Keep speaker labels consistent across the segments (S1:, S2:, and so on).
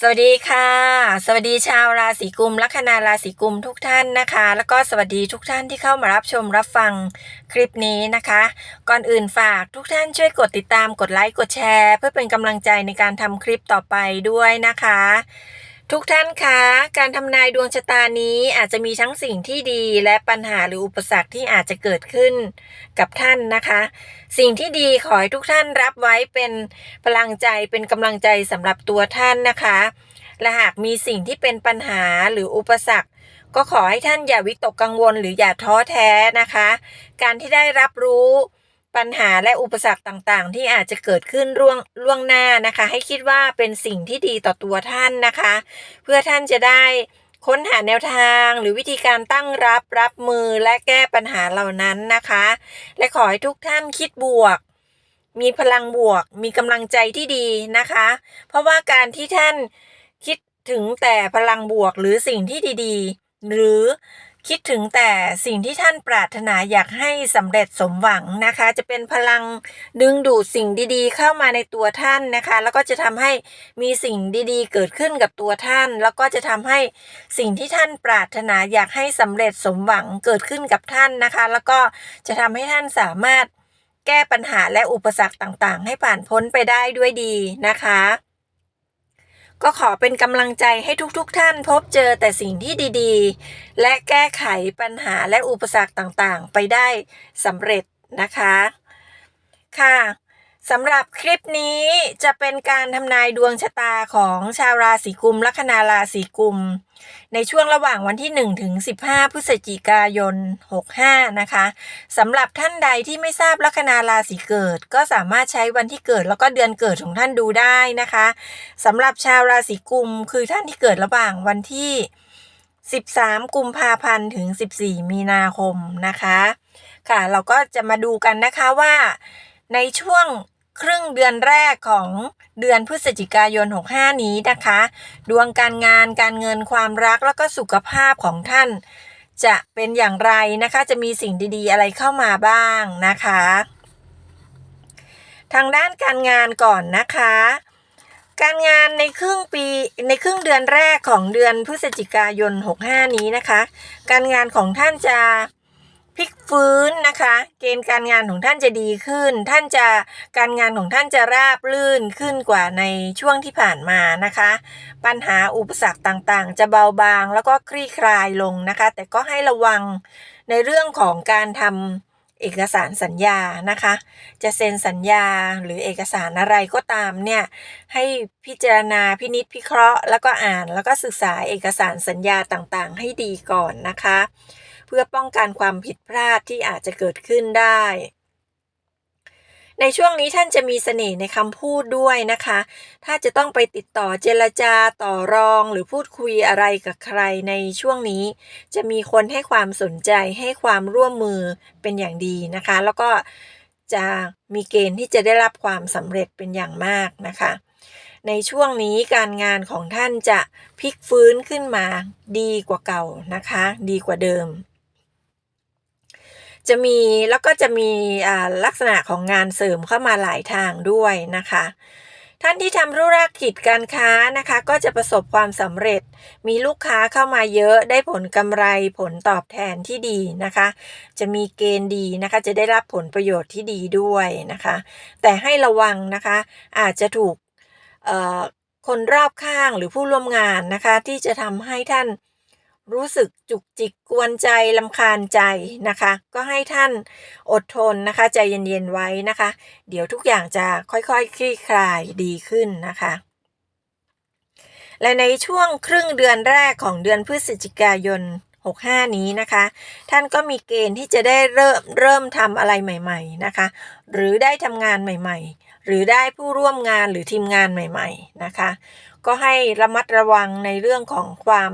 S1: สวัสดีค่ะ สวัสดีชาวราศีกุมลัคนาราศีกุมทุกท่านนะคะ แล้วก็สวัสดีทุกท่านที่เข้ามารับชมรับฟังคลิปนี้นะคะ ก่อนอื่นฝากทุกท่านช่วยกดติดตามกดไลค์กดแชร์ เพื่อเป็นกำลังใจในการทำคลิปต่อไปด้วยนะคะ ทุกท่านคะการทำนายดวงชะตานี้อาจจะมีทั้งสิ่งที่ดีและปัญหาหรืออุปสรรคที่อาจจะเกิดขึ้นกับท่านนะคะ สิ่งที่ดีขอให้ทุกท่านรับไว้เป็นพลังใจเป็นกำลังใจสำหรับตัวท่านนะคะ และหากมีสิ่งที่เป็นปัญหาหรืออุปสรรค ก็ขอให้ท่านอย่าวิตกกังวลหรืออย่าท้อแท้นะคะ การที่ได้รับรู้ ปัญหาและอุปสรรคต่างๆ ที่อาจจะเกิดขึ้นล่วงล่วงหน้านะคะ ให้คิดว่าเป็นสิ่งที่ดีต่อตัวท่านนะคะ เพื่อท่านจะได้ค้นหาแนวทางหรือวิธีการตั้งรับรับมือและแก้ปัญหาเหล่านั้นนะคะ และขอให้ทุกท่านคิดบวก มีพลังบวก มีกำลังใจที่ดีนะคะ เพราะว่าการที่ท่านคิดถึงแต่พลังบวกหรือสิ่งที่ดี ๆ หรือ คิดถึงแต่สิ่งที่ท่านปรารถนาอยากให้สำเร็จสมหวังนะคะ จะเป็นพลังดึงดูดสิ่งดีๆ เข้ามาในตัวท่านนะคะ แล้วก็จะทำให้มีสิ่งดีๆ เกิดขึ้นกับตัวท่าน แล้วก็จะทำให้สิ่งที่ท่านปรารถนาอยากให้สำเร็จสมหวังเกิดขึ้นกับท่านนะคะ แล้วก็จะทำให้ท่านสามารถแก้ปัญหาและอุปสรรคต่างๆ ให้ผ่านพ้นไปได้ด้วยดีนะคะ ก็ขอเป็นกำลังใจให้ทุกๆทท่านพบเจอแต่สิ่งที่ดีๆ และแก้ไขปัญหาและอุปสรรคต่างๆ ไปได้สำเร็จนะคะ ค่ะ สำหรับคลิปนี้จะเป็นการทำนายดวงชะตาของชาวราศีกุมลัคนาราศีกุม ในช่วงระหว่างวันที่1ถึง15 พฤศจิกายน 65 นะคะสำหรับท่านใดที่ไม่ทราบลัคนาราศีเกิด ก็สามารถใช้วันที่เกิดแล้วก็เดือนเกิดของท่านดูได้นะคะสำหรับชาวราศีกุมคือท่านที่เกิดระหว่างวันที่ 13 กุมภาพันธ์ถึง 14 มีนาคมนะคะ ค่ะ เราก็จะมาดูกันนะคะว่าในช่วง ครึ่งเดือนแรกของเดือนพฤศจิกายน 65 นี้นะคะ ดวงการงานการเงินความรักแล้วก็สุขภาพของท่าน จะเป็นอย่างไรนะคะ จะมีสิ่งดีๆ อะไรเข้ามาบ้างนะคะ ทางด้านการงานก่อนนะคะ การงานในครึ่งปีในครึ่งเดือนแรกของเดือนพฤศจิกายน 65 นี้นะคะ การงานของท่านจะ พลิกฟื้นนะคะ เกณฑ์การงานของท่านจะดีขึ้น ท่านจะการงานของท่านจะราบลื่นขึ้นกว่าในช่วงที่ผ่านมานะคะ ปัญหาอุปสรรคต่างๆ จะเบาบางแล้วก็คลี่คลายลงนะคะ แต่ก็ให้ระวังในเรื่องของการทำเอกสารสัญญานะคะ จะเซ็นสัญญาหรือเอกสารอะไรก็ตามเนี่ย ให้พิจารณาพินิษพิเคราะห์ แล้วก็อ่านแล้วก็ศึกษาเอกสารสัญญาต่างๆ ให้ดีก่อนนะคะ เพื่อป้องกันความผิดพลาดที่อาจจะเกิดขึ้นได้ ในช่วงนี้ท่านจะมีเสน่ห์ในคำพูดด้วยนะคะ ถ้าจะต้องไปติดต่อเจรจาต่อรองหรือพูดคุยอะไรกับใครในช่วงนี้ จะมีคนให้ความสนใจให้ความร่วมมือเป็นอย่างดีนะคะ แล้วก็จะมีเกณฑ์ที่จะได้รับความสำเร็จเป็นอย่างมากนะคะ ในช่วงนี้การงานของท่านจะพลิกฟื้นขึ้นมาดีกว่าเก่านะคะ ดีกว่าเดิม จะมีแล้วก็จะมีลักษณะของงานเสริมเข้ามาหลายทางด้วยนะคะ ท่านที่ทำธุรกิจการค้านะคะ ก็จะประสบความสำเร็จ มีลูกค้าเข้ามาเยอะได้ผลกำไรผลตอบแทนที่ดีนะคะ จะมีเกณฑ์ดีนะคะ จะได้รับผลประโยชน์ที่ดีด้วยนะคะ แต่ให้ระวังนะคะ อาจจะถูกคนรอบข้างหรือผู้ร่วมงานนะคะ ที่จะทำให้ท่าน รู้สึกจุกจิกกวนใจลำคาญใจนะคะ ก็ให้ท่านอดทนนะคะ ใจเย็นๆไว้นะคะ เดี๋ยวทุกอย่างจะค่อยๆคคลี่คลายดีขึ้นนะคะ และในช่วงครึ่งเดือนแรกของเดือนพฤศจิกายน 65 นี้นะคะ ท่านก็มีเกณฑ์ที่จะได้เริ่มเริ่มทำอะไรใหม่ๆนะคะ หรือได้ทำงานใหม่ๆ หรือได้ผู้ร่วมงานหรือทีมงานใหม่ ๆนะคะ ก็ให้ระมัดระวังในเรื่องของความ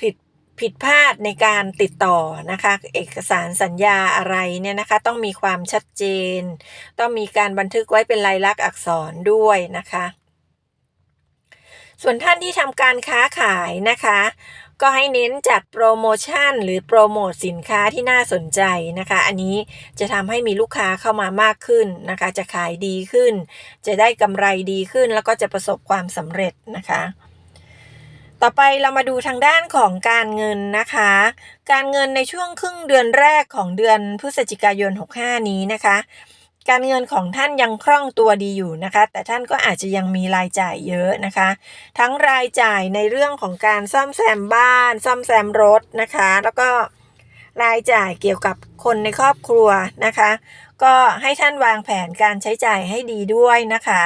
S1: ผิด ผิดพลาดในการติดต่อนะคะ เอกสารสัญญาอะไรเนี่ยนะคะ ต้องมีความชัดเจน ต้องมีการบันทึกไว้เป็นลายลักษณ์อักษรด้วยนะคะ ส่วนท่านที่ทำการค้าขายนะคะ ก็ให้เน้นจัดโปรโมชั่น หรือโปรโมทสินค้าที่น่าสนใจนะคะ อันนี้จะทำให้มีลูกค้าเข้ามามากขึ้นนะคะ จะขายดีขึ้น จะได้กำไรดีขึ้นแล้วก็จะประสบความสำเร็จนะคะ ต่อไปเรามาดูทางด้านของการเงินนะคะ การเงินในช่วงครึ่งเดือนแรกของเดือนพฤศจิกายน 65 นี้นะคะ การเงินของท่านยังคล่องตัวดีอยู่นะคะ แต่ท่านก็อาจจะยังมีรายจ่ายเยอะนะคะ ทั้งรายจ่ายในเรื่องของการซ่อมแซมบ้าน ซ่อมแซมรถนะคะ แล้วก็รายจ่ายเกี่ยวกับคนในครอบครัวนะคะ ก็ให้ท่านวางแผนการใช้จ่ายให้ดีด้วยนะคะ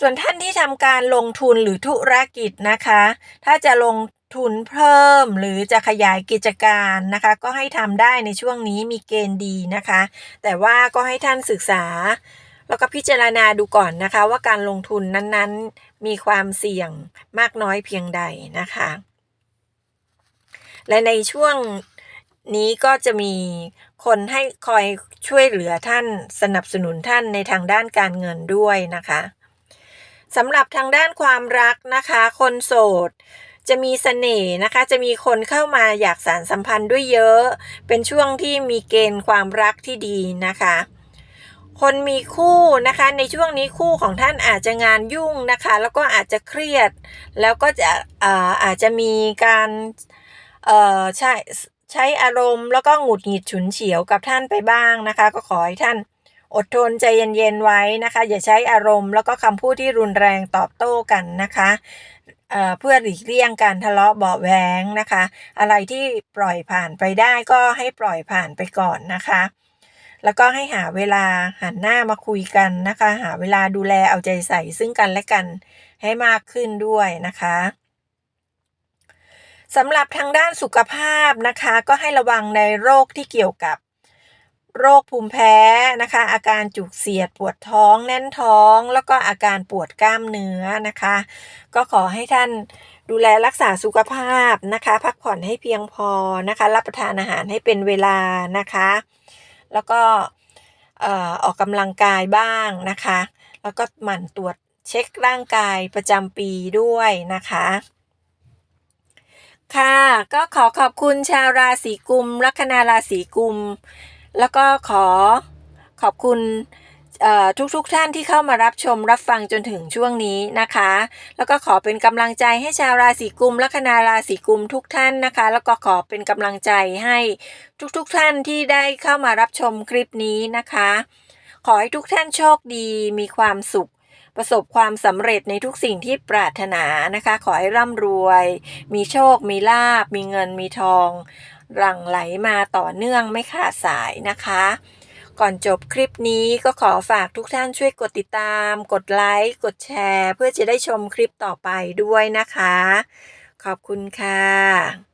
S1: ส่วนท่านที่ทำการลงทุนหรือธุรกิจนะคะ ถ้าจะลงทุนเพิ่มหรือจะขยายกิจการนะคะ ก็ให้ทำได้ในช่วงนี้มีเกณฑ์ดีนะคะ แต่ว่าก็ให้ท่านศึกษา แล้วก็พิจารณาดูก่อนนะคะ ว่าการลงทุนนั้นๆ มีความเสี่ยงมากน้อยเพียงใดนะคะ และในช่วงนี้ก็จะมีคนให้คอยช่วยเหลือท่านสนับสนุนท่านในทางด้านการเงินด้วยนะคะ สำหรับทางด้านความรักนะคะ คนโสด จะมีเสน่ห์นะคะ จะมีคนเข้ามาอยากสารสัมพันธ์ด้วยเยอะ เป็นช่วงที่มีเกณฑ์ความรักที่ดีนะคะ คนมีคู่นะคะ ในช่วงนี้คู่ของท่านอาจจะงานยุ่งนะคะ แล้วก็อาจจะเครียด แล้วก็จะอาอาจจะมีการเอ่อใช้ใช้อารมณ์ แล้วก็หงุดหงิดฉุนเฉียวกับท่านไปบ้างนะคะ ก็ขอให้ท่าน อดทนใจเย็นๆไว้นะคะ อย่าใช้อารมณ์แล้วก็คำพูดที่รุนแรงตอบโต้กันนะคะเเพื่อหลีกเลี่ยงการทะเลาะเบาแวงนะคะ อะไรที่ปล่อยผ่านไปได้ก็ให้ปล่อยผ่านไปก่อนนะคะ แล้วก็ให้หาเวลาหันหน้ามาคุยกันนะคะ หาเวลาดูแลเอาใจใส่ซึ่งกันและกันให้มากขึ้นด้วยนะคะสำหรับทางด้านสุขภาพนะคะ ก็ให้ระวังในโรคที่เกี่ยวกับ โรคภูมิแพ้นะคะ อาการจุกเสียดปวดท้องแน่นท้อง แล้วก็อาการปวดกล้ามเนื้อนะคะ ก็ขอให้ท่านดูแลรักษาสุขภาพนะคะ พักผ่อนให้เพียงพอนะคะ รับประทานอาหารให้เป็นเวลานะคะ แล้วก็ออกกำลังกายบ้างนะคะ แล้วก็หมั่นตรวจเช็คร่างกายประจำปีด้วยนะคะ ค่ะ ก็ขอขอบคุณชาวราศีกุมลัคนาราศีกุม แล้วก็ขอขอบคุณทุกๆทท่านที่เข้ามารับชมรับฟังจนถึงช่วงนี้นะคะ แล้วก็ขอเป็นกำลังใจให้ชาวราศีกุมลัคนาราศีกุมทุกท่านนะคะ แล้วก็ขอเป็นกำลังใจให้ทุกๆทท่านที่ได้เข้ามารับชมคลิปนี้นะคะ ขอให้ทุกท่านโชคดีมีความสุข ประสบความสำเร็จในทุกสิ่งที่ปรารถนานะคะ ขอให้ร่ำรวย มีโชค มีลาบ มีเงิน มีทอง หลั่งไหลมาต่อเนื่องไม่ขาดสายนะคะก่อนจบคลิปนี้ก็ขอฝากทุกท่านช่วยกดติดตาม กดไลค์ กดแชร์ เพื่อจะได้ชมคลิปต่อไปด้วยนะคะ ขอบคุณค่ะ